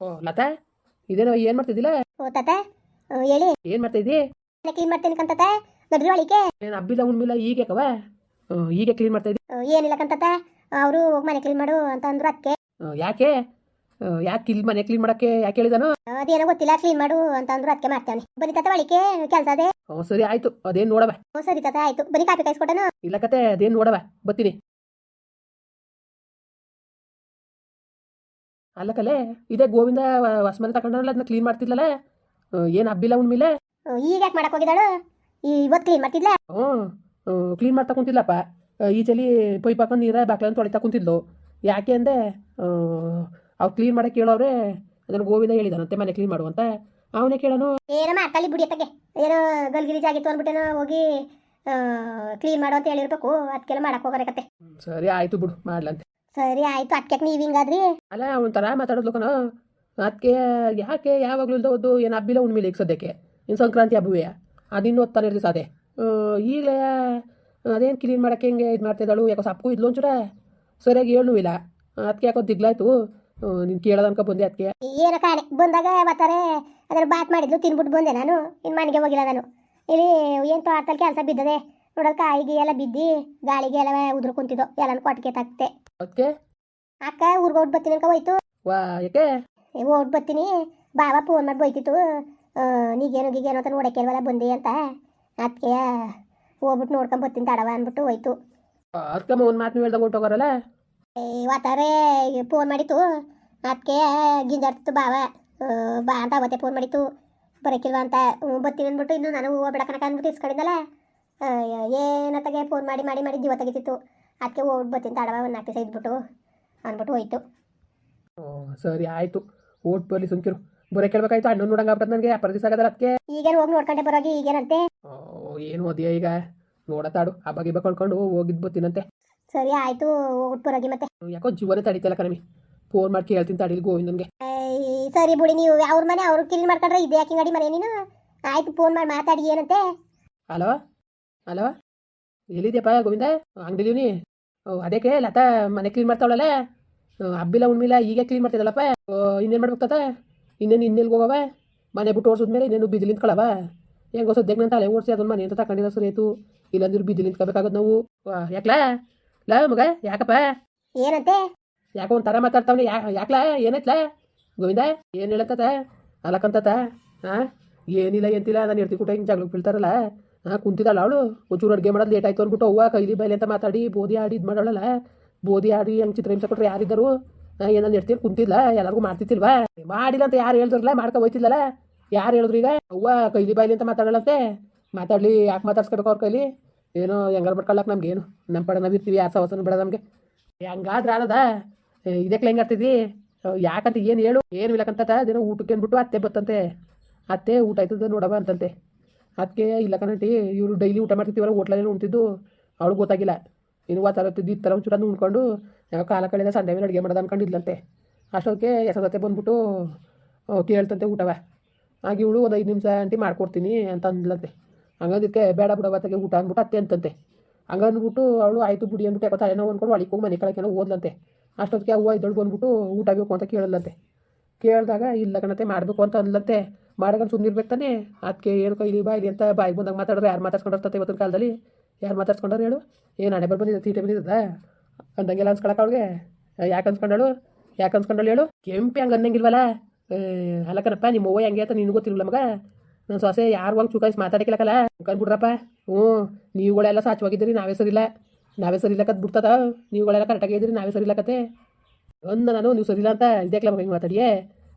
ಓ ಲತಾ ಇದೇನೋ ಏನು ಮಾಡ್ತಿದ್ದಿಲ್ಲ ಓ ತಾತ ಆ, ಹೇಳಿ. ಏನು ಮಾಡ್ತಿದ್ದಿ? ಕ್ಲೀನ್ ಮಾಡ್ತೀನಿ ಕಂತಾತ ನಡ್ರಿ ಒಳಿಕೆ ಏನು ಹಬ್ಬಿಲ್ಲ ಉಣ್ಮಿಲ್ಲ ಈಗ ಯಾಕವ ಈಗ ಕ್ಲೀನ್ ಮಾಡ್ತಾ ಇದ್ದಿ ಆ, ಏನಿಲ್ಲ ಕಂತಾತ ಅವರು ಹೋಗಿ ಮನೆ ಕ್ಲೀನ್ ಮಾಡು ಅಂತ ಅಂದ್ರು ಅದಕ್ಕೆ ಯಾಕೆ? ಯಾಕೆ ಇಲ್ಲಿ ಮನೆ ಕ್ಲೀನ್ ಮಾಡಕ್ಕೆ ಯಾಕೆ ಹೇಳಿದಾನು? ಅದೇನೋ ಗೊತ್ತಿಲ್ಲ ಕ್ಲೀನ್ ಮಾಡು ಅಂತ ಅಂದ್ರು ಅದಕ್ಕೆ ಮಾಡ್ತೇವೆ ಬನ್ನಿ ತಾತ ಒಳಿಕೆ ಕೆಲಸ ಅದೇ? ಹ್ಞೂ ಸರಿ ಆಯ್ತು. ಅದೇನ್ ನೋಡವ? ಹ್ಞೂ ಸರಿ ತಾತ ಆಯ್ತು. ಬನ್ನಿ ಕಾಫಿ ಕಾಯಿಸ್ಕೊಟ್ಟನು. ಇಲ್ಲ ಕತೆ ಅದೇನ್ ನೋಡವ? ಬರ್ತೀನಿ. ಅಲ್ಲ ಕಲೆ ಇದೇ ಗೋವಿಂದ ಹೊಸ್ಮನೆ ತಗೊಂಡಲ್ಲ ಅದನ್ನ ಕ್ಲೀನ್ ಮಾಡ್ತಿದ್ಲಲ್ಲ? ಏನು ಹಬ್ಬಿಲ್ಲ ಉಣ್ಮಿಲ್ಲ ಈಗ ಯಾಕೆ ಮಾಡಕ್ ಹೋಗಿದ್ದಾಳು? ಇವತ್ತು ಕ್ಲೀನ್ ಮಾಡ್ತಿದ್ಲ? ಹ್ಞೂ ಕ್ಲೀನ್ ಮಾಡ್ತಾ ಕುಂತಿಲ್ಲಪ್ಪ ಚಲಿ ಪೈಪ್ ಹಾಕೊಂಡು ನೀರ ಬಾಕ್ಲನ್ನು ತೊಳಿತಾ ಕುಂತಿದ್ಲು. ಯಾಕೆ ಅಂದೆ ಅವ್ ಕ್ಲೀನ್ ಮಾಡಕ್ಕೆ ಕೇಳೋರೆ ಅದನ್ನು ಗೋವಿಂದ ಹೇಳಿದಾನಂತೆ ಮನೆ ಕ್ಲೀನ್ ಮಾಡುವಂತ ಅವನೇ ಕೇಳೋನು ಏನೋ ಮಾಡ್ಕೊಳ್ಳಿ ಬಿಡಿ ಅತ್ತಗೆ. ಏನೋ ಗಲ್ಗಿರಿಜ್ ಆಗಿತ್ತು ಅಂದ್ಬಿಟ್ಟೇನೋ ಹೋಗಿ ಕ್ಲೀನ್ ಮಾಡು ಅಂತ ಹೇಳಿರ್ಬೇಕು. ಅದಕ್ಕೆಲ್ಲ ಮಾಡಕ್ ಹೋಗರಕತ್ತೆ ಕತೆ. ಸರಿ ಆಯಿತು ಬಿಡು ಮಾಡ್ಲಂತೆ. ಸರಿ ಆಯ್ತು ಅದಕ್ಕೆ ನೀವು ಹಿಂಗಾದ್ರಿ? ಅಲ್ಲ ಒಂಥರ ಮಾತಾಡೋದು ಕಣ ಅದಕ್ಕೆ ಯಾಕೆ ಯಾವಾಗಲೂ ಇಲ್ದ ಏನು ಹಬ್ಬಿಲ್ಲ ಉಣ್ಮಿಲ್ಲ ಈಗ ಸದ್ಯಕ್ಕೆ? ಇನ್ನು ಸಂಕ್ರಾಂತಿ ಹಬ್ಬವೇ. ಅದಿನ್ನೂ ಓದ್ತಾನೆ ಇರಲಿ ಸಾದೆ ಈಗಲೇ ಅದೇನು ಕ್ಲೀನ್ ಮಾಡೋಕ್ಕೆ ಹೆಂಗೆ ಇದು ಮಾಡ್ತಿದ್ದಾಳು ಯಾಕೋ ಸಪ್ಪು ಇದ್ಲು ಒಂಚೂರ? ಸರಿಯಾಗಿ ಹೇಳೂ ಇಲ್ಲ ಅದಕ್ಕೆ ಯಾಕೋ ದಿಗ್ಲಾಯ್ತು? ನೀನು ಕೇಳೋದು ಅನ್ಕೊ ಬಂದೆ ಅದಕ್ಕೆ ಏನೋ ಕಾಣೆ ಬಂದಾಗ ಬರ್ತಾರೆ ಅದರ ಬಾತ್ ಮಾಡಿದ್ಲು ತಿನ್ಬಿಟ್ಟು ಬಂದೆ ನಾನು. ಇನ್ನು ಮನೆಗೆ ಹೋಗಿಲ್ಲ ನಾನು. ಇಲ್ಲಿ ಏನು ತೋಟದಲ್ಲಿ ಕೆಲಸ ಬಿದ್ದದೆ. ನೋಡೋದು ಕಾಯಿಗೆ ಎಲ್ಲ ಬಿದ್ದು ಗಾಳಿಗೆ ಎಲ್ಲ ಉದುರು ಕುಂತಿದ್ದು ಎಲ್ಲಾನು ಕೊಟ್ಟಿಗೆ ತಗ್ತೆ. ಅದಕ್ಕೆ ಅಕ್ಕ ಊರ್ಗೆ ಹೊಟ್ಟು ಬರ್ತೀನಿ ಅನ್ಕ ಹೋಯ್ತು. ವಾ ಯಾಕೆ? ಹೊಟ್ಟು ಬರ್ತೀನಿ. ಬಾಬಾ ಫೋನ್ ಮಾಡಿ ಬೈತಿತ್ತು ನೀಗೇನು ಗೀಗೇನು ಅಂತ ನೋಡಕ್ಕೆ ಇಲ್ವಲ್ಲ ಬಂದಿ ಅಂತ. ಅದಕ್ಕೆ ಹೋಗ್ಬಿಟ್ಟು ನೋಡ್ಕೊಂಡ್ ಬರ್ತೀನಿ ತಡವ ಅಂದ್ಬಿಟ್ಟು ಹೋಯ್ತು. ಅದಕ್ಕಮ್ಮ ಒಂದು ಮಾತು ಹೇಳ್ದಾಗ ಹೊರ್ಟೋಗಾರಲ್ಲ ವಾತಾರೆ ಫೋನ್ ಮಾಡಿತ್ತು. ಅದಕ್ಕೆ ಗಿಂಜಾಡ್ತಿತ್ತು ಬಾವ. ಬಾ ಅಂತ ಅವತ್ತೆ ಫೋನ್ ಮಾಡಿತ್ತು. ಬರೋಕ್ಕಿಲ್ವಾ ಅಂತ. ಬರ್ತೀನಿ ಅಂದ್ಬಿಟ್ಟು ಇನ್ನು ನಾನು ಹೋಗ್ಬಿಡಕನಕ ಅಂದ್ಬಿಟ್ಟು ಇಸ್ಕೊಂಡಿದ್ದಲ್ಲ. ಏನತ್ತಾಗೆ ಫೋನ್ ಮಾಡಿ ಮಾಡಿ ಮಾಡಿ ಜೀವ ತೆಗಿತಿತ್ತು. ಅದಕ್ಕೆ ಹೋಗ್ಬಿಟ್ಟು ಬರ್ತೀನಿ. ತಡವ ಒಂದು ನಾಲ್ಕು ದಿವಸ ಇದ್ಬಿಟ್ಟು ಅಂದ್ಬಿಟ್ಟು ಹೋಯ್ತು. ಓ ಸರಿ ಆಯಿತು. ಓಟ್ ಬರಲಿ ಸುಮ್ಕಿರು. ಬರೋ ಕೇಳ್ಬೇಕಾಯ್ತು? ಅಣ್ಣ ನೋಡಂಗೆ ಆಗ್ಬಿಟ್ಟು ನನಗೆ. ಅಪ್ಪರ ದಿವಸ ಆಗದಲ್ಲ ಅದಕ್ಕೆ. ಈಗೇನು ಹೋಗಿ ನೋಡ್ಕೊಂಡೆ ಬರೋಗಿ ಈಗೇನಂತೆ? ಏನು ಓದಿಯ ಈಗ? ನೋಡತಾಡು ಹಬ್ಬ ಗಿಬ್ಬ ಕಳ್ಕೊಂಡು ಹೋಗಿದ್ದು ಬರ್ತೀನಂತೆ. ಸರಿ ಆಯಿತು. ಹೋಗ್ಬಿಟ್ಟು ಬರೋಗಿ ಮತ್ತೆ. ಯಾಕೋ ಜೀವನ ತಡಿತಲ್ಲ ಕಣಮಿ ಫೋನ್ ಮಾಡಿ ಕೇಳ್ತೀನಿ ತಡೀಲಿ ಗೋವಿಂದನ್ಗೆ ಸರಿ ಬಿಡಿ ನೀವು. ಅವ್ರ ಮನೆ ಅವ್ರು ಕ್ಲೀನ್ ಮಾಡ್ಕೊಂಡ್ರೆ ಇದೆ ಯಾಕೆ ಗಾಡಿ ಮನೆ ನೀನು? ಆಯ್ತು ಫೋನ್ ಮಾಡಿ ಮಾತಾಡಿ ಏನಂತೆ? ಹಲೋ? ಹಲೋ? ಎಲ್ಲಿದ್ಯಪ್ಪ ಗೋವಿಂದ? ಓ ಅದಕ್ಕೆ ಲತಾ ಮನೆ ಕ್ಲೀನ್ ಮಾಡ್ತಾವಳಲ್ಲ? ಹಬ್ಬಿಲ್ಲ ಉಣ್ಮಿಲ್ಲ ಈಗ ಕ್ಲೀನ್ ಮಾಡ್ತಿದ್ದಲ್ಲಪ್ಪ ಇನ್ನೇನು ಮಾಡ್ಬೇಕು ತಾತ? ಇನ್ನೇನು ಇನ್ನೆಲ್ಲಿ ಹೋಗವ? ಮನೆ ಬಿಟ್ಟು ಓಡಿಸಿದ್ಮೇಲೆ ಇನ್ನೇನು ಬಿದ್ದಿಲಿ ನಿಂತ್ಕೊಳ್ಳವ ಹೆಂಗೆ ಹೊಸ ದೇಗ್ನಂತ ಅಲೆ ಓಡಿಸಿ ಅದನ್ನ ಮನೆ ಅಂತ ತಗೊಂಡಿರೋ ಸರ್ ಆಯ್ತು ಇಲ್ಲಾಂದ್ರೆ ಬಿದ್ದಿಲಿ ನಿಂತ್ಕೋಬೇಕಾಗದು ನಾವು. ಯಾಕಲಾ? ಲಾ ಮಗ ಯಾಕಪ್ಪ? ಏನಂತೆ? ಯಾಕೋ ಒಂಥರ ಮಾತಾಡ್ತಾವನೆ? ಯಾ ಯಾಕ್ಲಾ? ಏನೈತ್ಲ? ಗೋವಿಂದ ಏನು ಹೇಳತ್ತ ಅಲಕ್ಕಂತತ ಹಾಂ ಏನಿಲ್ಲ ಏನಿಲ್ಲ ನಾನು ಇರ್ತಿ ಕೂಟ ಹಿಂಗೆ ಜಗಳಕ್ಕೆ ಬೀಳ್ತಾರಲ್ಲ. ಹಾಂ ಕುಂತಿದ್ದಾಳ ಅವಳು. ಒಂಚೂರು ಅಡುಗೆ ಮಾಡೋದು ಲೇಟ್ ಆಯ್ತು ಅಂದ್ಬಿಟ್ಟು ಅವ್ವ, ಕೈಲಿ ಬೈಲಿ ಅಂತ ಮಾತಾಡಿ, ಬೋದಿ ಆಡಿ ಇದು ಮಾಡೋಳಲ್ಲ. ಬೋದಿ ಆಡಿ ಹೆಂಗೆ ಚಿತ್ರ ಹಿಂಸೆ ಕೊಟ್ರೆ ಯಾರಿದ್ದರು? ಏನನ್ನ ಇರ್ತೀವಿ ಕುಂತಿಲ್ಲ ಎಲ್ಲರಿಗೂ ಮಾಡ್ತಿತ್ತಿಲ್ವಾ? ಮಾಡಿಲ್ಲ ಅಂತ ಯಾರು ಹೇಳ್ತಾರಲ್ಲ ಮಾಡ್ಕೊ ಹೋಯ್ತಿಲ್ಲಲ್ಲ ಯಾರು ಹೇಳಿದ್ರು ಈಗ? ಅವ್ವ, ಕೈಲಿ ಬೈಲಿ ಅಂತ ಮಾತಾಡಲಂತೆ ಮಾತಾಡಲಿ, ಯಾಕೆ ಮಾತಾಡ್ಸ್ಕೋಬೇಕು ಅವ್ರ ಕೈಲಿ? ಏನೋ ಹೆಂಗಾರ ನಮ್ಗೆ ಏನು? ನಮ್ಮ ಪಡ ನಾವು ಇರ್ತೀವಿ, ಯಾರು ಸವಸನ ಬೇಡ ನಮಗೆ. ಹೆಂಗಾದ್ರೆ ಆಗದ? ಇದಕ್ಕೆ ಹೆಂಗೆ ಆಗ್ತಿದ್ವಿ ಯಾಕಂತ ಏನು ಹೇಳು? ಏನು ಇಲ್ಲಕ್ಕಂತ ಅದೇನೋ ಊಟಕ್ಕೆ ಅಂದ್ಬಿಟ್ಟು ಅತ್ತೆ ಬತ್ತಂತೆ. ಅತ್ತೆ ಊಟ ಆಯ್ತದ ನೋಡವ ಅಂತಂತೆ. ಅದಕ್ಕೆ ಇಲ್ಲ ಕಣಟಿ ಇವರು ಡೈಲಿ ಊಟ ಮಾಡ್ತಿರ್ತೀವಲ್ಲ ಹೋಟ್ಲಲ್ಲಿ ಉಣ್ತಿದ್ದು ಅವಳು ಗೊತ್ತಾಗಿಲ್ಲ. ಇನ್ನು ವಾತಾರತ್ತಿದ್ದು ಈ ಥರ ಒಂಚೂರ ಉಣ್ಕೊಂಡು ಕಾಲ ಕಳೆದ ಸಂಡೆ ಮೇಲೆ ಅಡುಗೆ ಮಾಡೋದು ಅಂದ್ಕೊಂಡಿದ್ಲಂತೆ ಅಷ್ಟೊತ್ತಿಗೆ ಎಸದತ್ತೆ ಬಂದ್ಬಿಟ್ಟು ಕೇಳ್ತಂತೆ ಊಟವ. ಹಾಗೆ ಇವಳು ಒಂದು ಐದು ನಿಮಿಷ ಆಂಟಿ ಮಾಡ್ಕೊಡ್ತೀನಿ ಅಂತ ಅಂದ್ಲಂತೆ. ಹಂಗಂದಿಕ್ಕೆ ಬೇಡ ಬಿಡವ ಊಟ ಅಂದ್ಬಿಟ್ಟು ಅತ್ತೆ ಅಂತಂತೆ. ಹಂಗಂದ್ಬಿಟ್ಟು ಅವಳು ಆಯಿತು ಬಿಡಿ ಅಂದ್ಬಿಟ್ಟು ಯಾಕೋ ತಲೆನೋವು ಅಂದ್ಕೊಂಡು ಹೋಗಿ ಮನೆ ಕಳಕೇನೋ ಓದ್ಲಂತೆ ಅಷ್ಟೊತ್ತಿಗೆ ಅವ್ವ ಇದ್ದೊಳಗೆ ಬಂದ್ಬಿಟ್ಟು ಊಟ ಬೇಕು ಅಂತ ಕೇಳಲ್ಲಂತೆ ಕೇಳಿದಾಗ ಇಲ್ಲ ಕಣತೆ ಮಾಡಬೇಕು ಅಂತ ಅಂದ್ಲಂತೆ. ಮಾಡ್ಕೊಂಡು ಸುಮ್ಮನಿರ್ಬೇಕು ತಾನೆ? ಅದಕ್ಕೆ ಏನು ಕೈಲಿ ಇಲ್ಲಿ ಅಂತ ಬಾಯಿಗೆ ಬಂದಾಗ ಮಾತಾಡಿದ್ರೆ ಯಾರು ಮಾತಾಡ್ಸ್ಕೊಂಡಿರ್ತತೆ ಇವತ್ತಿನ ಕಾಲದಲ್ಲಿ? ಯಾರು ಮಾತಾಡ್ಸ್ಕೊಂಡಾರ ಹೇಳು? ಏನು ಹಣೆ ಬರ್ ಬಂದಿದ್ದ? ತೀಟೆ ಬಂದಿದ್ದದ ಅಂದಂಗೆಲ್ಲ ಅನ್ಸ್ಕೊಳಕ್ಕೆ ಅವಳಿಗೆ ಯಾಕೆ ಅನ್ಸ್ಕೊಂಡಳು? ಯಾಕೆ ಅನ್ಸ್ಕೊಂಡಳು ಹೇಳು? ಕೆಂಪಿ ಹಂಗೆ ಅನ್ನಂಗಿಲ್ವಲ್ಲ? ಅಲ್ಲ ಕಣಪ್ಪ ನಿಮ್ಮ ಅವ್ವ ಹೆಂಗೆ ಅಂತ ನಿನಗೂ ಗೊತ್ತಿಲ್ಲ ಮಗ ನನ್ನ ಸೊಸೆ ಯಾರು ಹಂಗೆ ಚುಕಾಯಿಸಿ ಮಾತಾಡಕ್ಕಿಲ್ಲಕಲ್ಲ ಕಂಡ್ಬಿಡ್ರಪ್ಪ ಹ್ಞೂ, ನೀವುಗಳೆಲ್ಲ ಸಾಚವಾಗಿದ್ದೀರಿ, ನಾವೇ ಸರಿಲ್ಲ ನಾವೇ ಸರಿ ಬಿಡ್ತದ? ನೀವುಗಳೆಲ್ಲ ಕರೆಕ್ಟಾಗಿ ಇದ್ದೀರಿ ನಾವೇ ಸರಿ ಇಲ್ಲಕತ್ತೆ ಒಂದು ನಾನು, ನೀವು ಸರಿಲ್ಲ ಅಂತ ಇದಕ್ಕೆ ಮಗ ಹಿಂಗೆ ಮಾತಾಡಿಯೇ?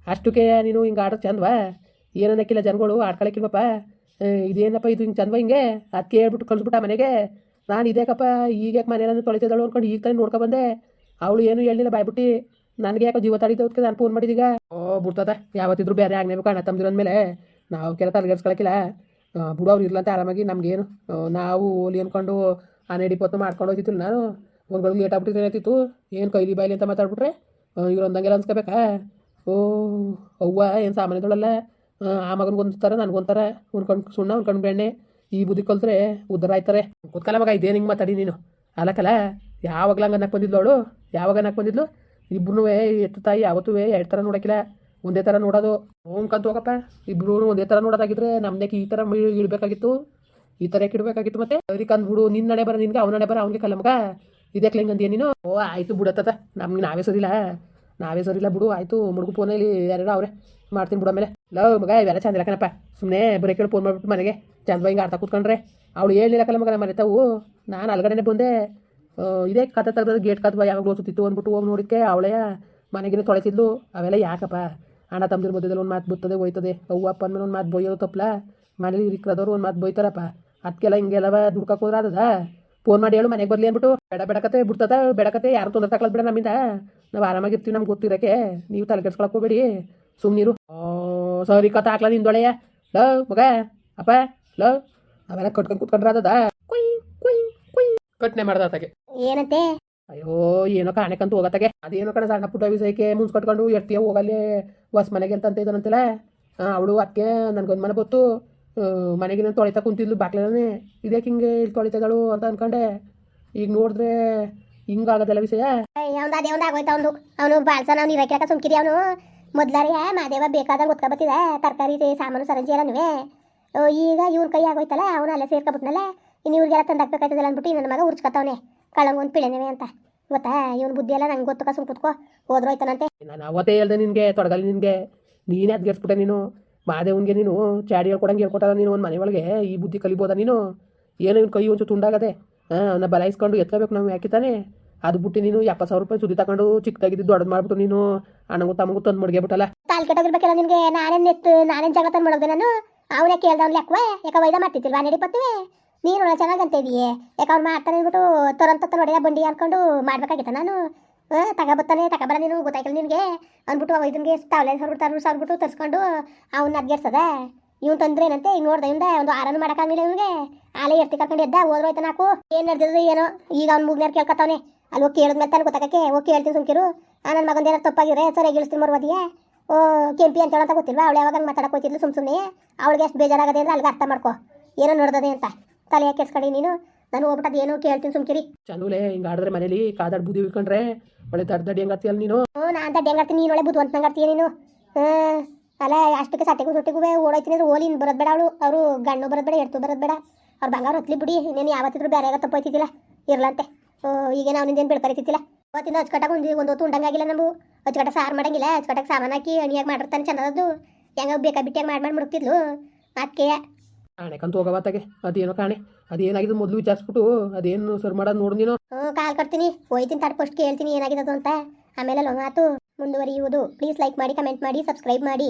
ಅಷ್ಟಕ್ಕೆ ನೀನು ಹಿಂಗೆ ಆಡೋದು ಚಂದವಾ? ಏನನ್ನಕ್ಕಿಲ್ಲ ಜನಗಳು ಆಡ್ಕೊಳಕ್ಕಿಲ್ವಪ್ಪ ಇದೇನಪ್ಪ ಇದು ಹಿಂಗೆ ಚಂದ ಹಿಂಗೆ? ಅದಕ್ಕೆ ಹೇಳ್ಬಿಟ್ಟು ಕಳಿಸ್ಬಿಟ್ಟ ಮನೆಗೆ. ನಾನು ಇದೇಕಪ್ಪ ಈಗ ಯಾಕೆ ಮನೆಯಲ್ಲ ತೊಳಿತಿದ್ದಾಳು ಅಂದ್ಕೊಂಡು ಈಗ ತಾನೇ ನೋಡ್ಕೊ ಬಂದೆ. ಅವಳು ಏನು ಹೇಳಿಲ್ಲ ಬಾಯ್ಬಿಟ್ಟು. ನನಗೆ ಯಾಕೋ ಜೀವ ಅದಕ್ಕೆ ನಾನು ಫೋನ್ ಮಾಡಿದೀಗ. ಓ ಬಿಡ್ತದ ಯಾವತ್ತಿದ್ರು ಬೇರೆ ಆಗ್ನೇಬೇಕು ಅಣ್ಣ ತಮ್ಮದಿರೋ ಮೇಲೆ ನಾವು ಕೆಲ ತಲೆಗೆಡ್ಸ್ಕೊಳಕ್ಕಿಲ್ಲ ಬಿಡು ಅವ್ರು ಇರ್ಲಂತ ಆರಾಮಾಗಿ ನಮಗೇನು. ನಾವು ಓಲಿ ಅಂದ್ಕೊಂಡು ಹನ್ನೆರಡು ಇಪ್ಪತ್ತು ಮಾಡ್ಕೊಂಡು ಹೋಗ್ತಿತ್ತು ನಾನು. ಒಂದು ಗಳಿಗೆ ಲೇಟ್ ಆಗ್ಬಿಟ್ಟಿದ್ರೆ ಏನು ಕೈಲಿ ಬಾಯ್ಲಿ ಅಂತ ಮಾತಾಡ್ಬಿಟ್ರೆ? ಇವ್ರು ಅಂದಂಗೆಲ್ಲ ಅನ್ಸ್ಕೋಬೇಕಾ? ಓ, ಅವ್ವ ಏನು ಸಾಮಾನ್ಯದೊಳಲ್ಲ ಆ ಮಗನಿಗೊಂದು ಥರ ನನಗೊಂಥರ ಉಣ್ಕೊಂಡು ಸುಣ್ಣ ಉಣ್ಕೊಂಡು ಬೆಣ್ಣೆ, ಈ ಬುದ್ಧಿ ಕಲ್ತ್ರೆ ಉದ್ರ ಆಯ್ತಾರೆ. ಕೂತ್ಕಲ್ಲ ಮಗ, ಇದೇನು ಹಿಂಗೆ ಮಾತಾಡಿ ನೀನು? ಅಲಕಲ, ಯಾವಾಗಲ ಹಂಗೆ ಬಂದಿದ್ಲು ಅವಳು? ಯಾವಾಗ ಅನ್ನಕ್ಕೆ ಬಂದಿದ್ಲು? ಇಬ್ಬರೂ ಎತ್ತು ತಾಯಿ, ಯಾವತ್ತೂ ಎರಡು ಥರ ನೋಡೋಕ್ಕಿಲ್ಲ ಒಂದೇ ಥರ ನೋಡೋದು. ಕಂತ ಹೋಗಪ್ಪ. ಇಬ್ರು ಒಂದೇ ಥರ ನೋಡೋದಾಗಿದ್ರೆ ನಮ್ದಕ್ಕೆ ಈ ಥರ ಇಡಬೇಕಾಗಿತ್ತು ಈ ಥರ ಇಡಬೇಕಾಗಿತ್ತು ಮತ್ತೆ. ಅವ್ರಿಗೆ ಕಂದ್ಬಿಡು ನಿನ್ನ ನಡೆ ಬರ, ನಿನ್ಗೆ ಅವ್ನ ನಡೆ ಬರ, ಅವನಿಗೆ ಕಲ್ಲ ಮಗ. ಇದಕ್ಕೆ ಅಂದಿಯ ನೀನು? ಓ, ಆಯಿತು ಬಿಡತ್ತದ ನಮ್ಗೆ ನಾವೇ ಸರಿಲ್ಲ. ನಾವೇ ಸರಿಲ್ಲ ಬಿಡು, ಆಯಿತು. ಮುಡುಗು ಫೋನಲ್ಲಿ ಯಾರು ಅವ್ರೆ. ಮಾಡ್ತೀನಿ ಬಿಡು ಆಮೇಲೆ. ಲವ್ ಮಗ ಇವೆಲ್ಲ ಚಂದ ಇಲ್ಲಕನಪ್ಪ ಸುಮ್ಮನೆ ಬರೀ ಕೇಳಿ ಫೋನ್ ಮಾಡ್ಬಿಟ್ಟು ಮನೆಗೆ ಚಂದ ಹಿಂಗೆ ಆಡ್ತಾ ಕೂತ್ಕೊಂಡ್ರೆ ಅವಳು ಹೇಳಿಲ್ಲಕಲ್ಲ ಮಗ ಮನೆ ತಾವು ನಾನು ಅಲ್ಗಡೆನೆ ಬಂದೆ ಇದೇ ಕತೆ ತೆಗ್ದು ಗೇಟ್ ಕತ್ವ ಯಾವಾಗಲೂ ಸುತ್ತಿತ್ತು ಅಂದ್ಬಿಟ್ಟು ಹೋಗಿ ನೋಡಿದ್ಕೆ ಅವಳೆಯ ಮನೆಗಿನ ತೊಳೆತಿದ್ಲು ಅವೆಲ್ಲ ಯಾಕಪ್ಪ ಅಣ್ಣ ತಮ್ಮದಿರ ಮಧ್ಯದಲ್ಲಿ ಒಂದು ಮಾತು ಬುತ್ತದೆ ಹೋಯ್ತದೆ ಅವ್ವ ಅಪ್ಪ ಅಂದ್ಮೇಲೆ ಒಂದು ಮಾತು ಬೊಯ್ಯೋದು ತಪ್ಪಲ ಮನೇಲಿ ಇರಿಕ್ರದವ್ರು ಒಂದು ಮಾತು ಬೋಯ್ತಾರಪ್ಪ ಅದಕ್ಕೆಲ್ಲ ಹಿಂಗೆಲ್ಲವ ದುಡ್ಕಕ್ಕೆ ಫೋನ್ ಮಾಡಿ ಹೇಳು ಮನೆಗೆ ಬರಲಿ ಅಂದ್ಬಿಟ್ಟು ಬೇಡ ಬೆಡಕತೆ ಬಿಡ್ತದ ಬೇಡಕತ್ತೆ ಯಾರು ತೊಂದರೆ ತಗೊಳ್ಳೋದು ಬೇಡ ನಮ್ಮಿಂದ ನಾವು ಆರಾಮಾಗಿರ್ತೀವಿ ನಮ್ಗೆ ಗೊತ್ತಿರೋಕ್ಕೆ ನೀವು ತಲೆ ಕೆಡ್ಸ್ಕೊಳಕ್ಕೆ ಹೋಗ್ಬೇಡಿ ಸುಮ್ಮನಿರು ಸರಿ ಕತೆ ಹಾಕ್ಲ ನಿಂದೊಳೆಯ ಲೋ ಮಗ ಅಪ್ಪ ಲೋ. ಅವೆಲ್ಲ ಕಟ್ಕೊಂಡ್ ಕುತ್ಕೊಂಡ್ರದ ಕುಯ್ ಕುಯ್ ಕುಯ್. ಕಟ್ನೆ ಮಾಡ್ದ ಆತಗೆ ಏನಂತೆ ಅಯ್ಯೋ ಏನೋ ಕಾಣಕಂತ ಹೋಗತ್ತಾಗೆ. ಅದೇನೋ ಕಡೆ ಸಣ್ಣ ಪುಟ್ಟ ವಿಷಯಕ್ಕೆ ಮುನ್ಸ್ ಕಟ್ಕೊಂಡು ಎರ್ತಿಯ ಹೋಗಲ್ಲಿ ಹೊಸ ಮನೆಗೆ ಅಂತ ಅಂತ ಆ ಅವಳು ಅದಕ್ಕೆ ನನ್ಗೊಂದು ಮನೆ ಗೊತ್ತು ಮನೆಗಿನ ತೊಳಿತಾ ಕುಂತಿದ್ಲು ಬಾಕ್ಲೇ ಇದಕ್ಕೆ ಹಿಂಗೆ ಇಲ್ಲಿ ತೊಳಿತಗಳು ಅಂತ ಅನ್ಕೊಂಡೆ. ಈಗ ನೋಡಿದ್ರೆ ಹಿಂಗಾಗದಲ್ಲ ವಿಷಯ. ಅವನು ಅದೇ ಒಂದು ಆಗೋಯ್ತು ಅವನು ಅವನು ಬಾಳ್ಸ ನಾವು ನೀರಾಕ ಸುಮ್ಕಿರಿ ಅವನು? ಮೊದ್ಲಾರಿ ಮಾದೇವ, ಬೇಕಾದಂಗೆ ಗೊತ್ಕೊಬತ್ತಿದ ತರಕಾರಿ ಸಾಮಾನು, ಸರಂಜಿ ಎಲ್ಲನೂ ಈಗ ಇವ್ರ ಕೈ ಆಗೋಯ್ತಲ್ಲ ಅವನು ಅಲ್ಲೇ ಸೇರ್ಕೊಬಿಟ್ನಲ್ಲ ಇನ್ನು ಇವ್ರಿಗೆಲ್ಲ ತಂದು ಹಾಕ್ಬೇಕಾಯ್ತದಲ್ಲ ಅಂದ್ಬಿಟ್ಟು ನನ್ನ ಮಗ ಉರ್ಚ್ಕೊತಾವನೆ, ಕಳಂಗ್ ಒಂದು ಪಿಳೆನವೆ ಅಂತ. ಗೊತ್ತಾ, ಇವನ್ ಬುದ್ಧಿ ಎಲ್ಲ ನಂಗೆ ಗೊತ್ತಕ್ಕ ಸುಮ್ ಕುತ್ಕೋ, ಹೋದ್ರೋಯ್ತಾನಂತೆ. ನಾನು ಅವತ್ತೇ ಹೇಳ್ದೆ ನಿನಗೆ ತೊಡಗಲಿ ನಿನಗೆ, ನೀನೇ ಅದ್ಗೆಡ್ಸ್ಬಿಟ್ಟೆ ನೀನು, ಮಾದೇವನ್ಗೆ ನೀನು, ಚಾಡಿ ಹೇಳ್ಕೊಡಂಗೆ ಹೇಳ್ಕೊಟ್ಟಲ್ಲ ನೀನು ಒಂದು ಮನೆ ಒಳಗೆ ಈ ಬುದ್ಧಿ ಕಲಿಬೋದ ನೀನು? ಏನೋ ಇವ್ನ ಕೈ ಒಂಚೂರು ತುಂಡಾಗದೆ, ಹಾಂ ಬಲಾಯಿಸ್ಕೊಂಡು ಎತ್ಕೋಬೇಕು ನಾವು ಯಾಕೆ ತಾನೆ? ಅದು ಬಿಟ್ಟು ನೀನು ಎಪ್ಪತ್ತು ಸಾವಿರ ರೂಪಾಯಿ ಸುದ್ದಿ ತಗೊಂಡು ಚಿಕ್ಕದಾಗಿದ್ದು ದೊಡ್ಡದು ಮಾಡ್ಬಿಟ್ಟು ನೀನು ಅಣ್ಣಗೂ ತಮ್ಮಗೂ ತಂದು ಮಡ್ಗೆಬಿಟ್ಟಲ್ಲ ತಾಲ್ ಕೆಟ್ಟೋಗಿರ್ಬೇಕಲ್ಲ ನಿನಗೆ, ನಾನೇನು ನೆತ್ತು, ನಾನೇನು ಜಗಳ ತಂದು ಮಾಡೋದೆ ನಾನು? ಅವನೇ ಕೇಳ್ದವ್ನು ಲೆಕ್ಕವ ಯಾಕ ವೈದ ಮಾಡ್ತಿದ್ದಿಲ್ವಾ ನಡಿ ಪತ್ತುವೆ ನೀನು ಒಳ್ಳೆ ಚೆನ್ನಾಗಂತ ಇದೀಯೆ? ಯಾಕೆ ಅವ್ನು ಮಾಡ್ತಾನೆ ಅಂದ್ಬಿಟ್ಟು ತೊರಂತ ನೋಡಿದ ಬಂಡಿ ಅನ್ಕೊಂಡು ಮಾಡ್ಬೇಕಾಗಿತ್ತ ನಾನು? ತಗೊಬತ್ತಾನೆ ತಗೊಬರ ನೀನು ಗೊತ್ತಾಯ್ತಲ್ಲ ನಿನಗೆ? ಅಂದ್ಬಿಟ್ಟು ಅವ ಇದನ್ಗೆ ತಾವಲೆ ಸಾವಿರ ಸರ್ಬಿಟ್ಟು ತರ್ಸ್ಕೊಂಡು ಅವ್ನ ಅದ್ಗೆಡ್ಸದ ಇವ್ನು ತಂದ್ರೆ ಏನಂತೆ? ಈಗ ನೋಡ್ದೆ ಇಂದ ಒಂದು ಆರನ್ನು ಮಾಡೋಕ್ಕಾಗಿಲ್ಲ ಇವ್ನಿಗೆ. ಆಲೆ ಎತ್ತಿ ಕರ್ಕೊಂಡು ಎದ್ದ, ಹೋದ್ರೋಯ್ತು ನಾಕು ಏನು ನಡೆದಿದ್ರು ಏನೋ? ಈಗ ಅವ್ನು ಮುಗ್ನೇರ್ ಕೇಳ್ಕೊತಾವನೆ. ಅಲ್ಲಿ ಹೋಗಿ ಕೇಳಿದ್ಮೇಲೆ ತಾನೆ ಗೊತ್ತಾಗಕ್ಕೆ ಹೋಗಿ ಕೇಳ್ತೀನಿ ಸುಮ್ಕಿರು. ಆ ನನ್ನ ಮಗಂದು ಏನಾರು ತಪ್ಪಾಗಿದ್ರೆ ಸರಿಯಾಗಿ ಇಳಿಸ್ತೀನಿ ಮರುವದಿಯೇ ಓ ಕೆಂಪಿ ಅಂತ ಹೇಳಂತ ಗೊತ್ತಿಲ್ವಾ? ಅವಳು ಯಾವಾಗ ಮಾತಾಡಕ್ಕೆ ಹೋಗ್ತಿದ್ಲು ಸುಮ್ ಸುಮ್ಮನೆ ಅವಳಿಗೆ ಎಷ್ಟು ಬೇಜಾರಾಗದೆ ಅಂದ್ರೆ ಅಲ್ಲಿಗೆ ಅರ್ಥ ಮಾಡ್ಕೋ. ಏನೋ ನೋಡ್ದದೆ ಅಂತ. ತಲೆ ಯಾಕೆ ಕೆಡ್ಸ್ಕಡಿ ನೀನು? ನಾನು ಹೋಗ್ಬಿಟ್ಟು ಏನೋ ಕೇಳ್ತೀನಿ ಸುಮ್ಕಿರಿ. ಚಲೋ ಹಿಂಗೆ ಆಡಿದ್ರೆ ಮನೇಲಿ ಕಾದಾಡ್ ಬುದ್ಧಿ ಉಳ್ಕೊಂಡ್ರೆ ಒಳ್ಳೆ ದಡ್ಡ ದಡ್ಡಿ ಹೆಂಗತ್ತಿಯಲ್ಲ ನೀನು? ಹ್ಞೂ ನಾನು ದಡ್ಡಿ ಹೆಂಗಾರ್ತೀನಿ ನೀನು ಒಳ್ಳೆ ಬುದ್ಧಿವಂತ ಹಂಗಾರ್ತೀಯ ನೀನು? ಹಾಂ ಅಲ್ಲ ಅಷ್ಟಕ್ಕೆ ಸಟ್ಟಿಗೂ ಸೊಟ್ಟಿಗೂ ಓಡೋಯ್ತೀನಿ ಅಂದ್ರೆ ಓಲಿ ಬರೋದು ಬೇಡ ಅವಳು. ಅವರು ಗಣ್ಣು ಬರೋದು ಬೇಡ ಎಡ್ತು ಬರೋದು ಬೇಡ. ಅವ್ರು ಬಂಗಾರ ಹೊತ್ಲಿ ಬಿಡಿ ನೀನು ಯಾವತ್ತಿದ್ರು ಬೇರೆ ಆಗ ತಪ್ಪೋಯ್ತಿದ್ದಿಲ್ಲ. ಇರ್ಲಂತೆ. ಈಗೇನು ಅವನಿಂದೇನು ಬೆಳ್ಕರಿತಿದ್ದಿಲ್ಲ ಅವತ್ತಿಂದ ಅಚ್ಚುಕಟ್ಟಾಗ ಒಂದು ಒಂದು ಹೊತ್ತು ಉಂಡಂಗಾಗಿಲ್ಲ ನಮ್ಮ ಅಚ್ಚುಕಟ್ಟ ಸಾರು ಮಾಡಂಗಿಲ್ಲ ಅಚ್ಚುಕಟ್ಟಾಗ ಸಾಮಾನು ಹಾಕಿ ಅಣಿಯಾಗಿ ಮಾಡಿರ್ತಾನೆ ಚಂದದ್ದು ಹೆಂಗ ಬೇಕಾ ಬಿಟ್ಟಿಯಾಗಿ ಮಾಡಿ ಮಾಡಿ ಮುಡುಕ್ತಿದ್ಲು. ಅದಕ್ಕೆ ಕಾಣೆಕಂತ ಹೋಗವತ್ತಾಗೆ ಅದೇನೋ ಕಾಣೆ. ಅದೇನಾಗಿದೆ ಮೊದಲು ವಿಚಾರಿಸ್ಬಿಟ್ಟು ಅದೇನು ಸರ್ ಮಾಡೋದು ನೋಡು ನೀನು? ಹ್ಞೂ ಕಾಲ್ ಕಟ್ತೀನಿ. ಹೋಯ್ತೀನಿ ತಡ್ ಫಸ್ಟ್ ಕೇಳ್ತೀನಿ ಏನಾಗಿದೆ ಅದು ಅಂತ. ಆಮೇಲೆ ಮಾತು ಮುಂದುವರಿಯುವುದು. ಪ್ಲೀಸ್ ಲೈಕ್ ಮಾಡಿ ಕಮೆಂಟ್ ಮಾಡಿ ಸಬ್ಸ್ಕ್ರೈಬ್ ಮಾಡಿ.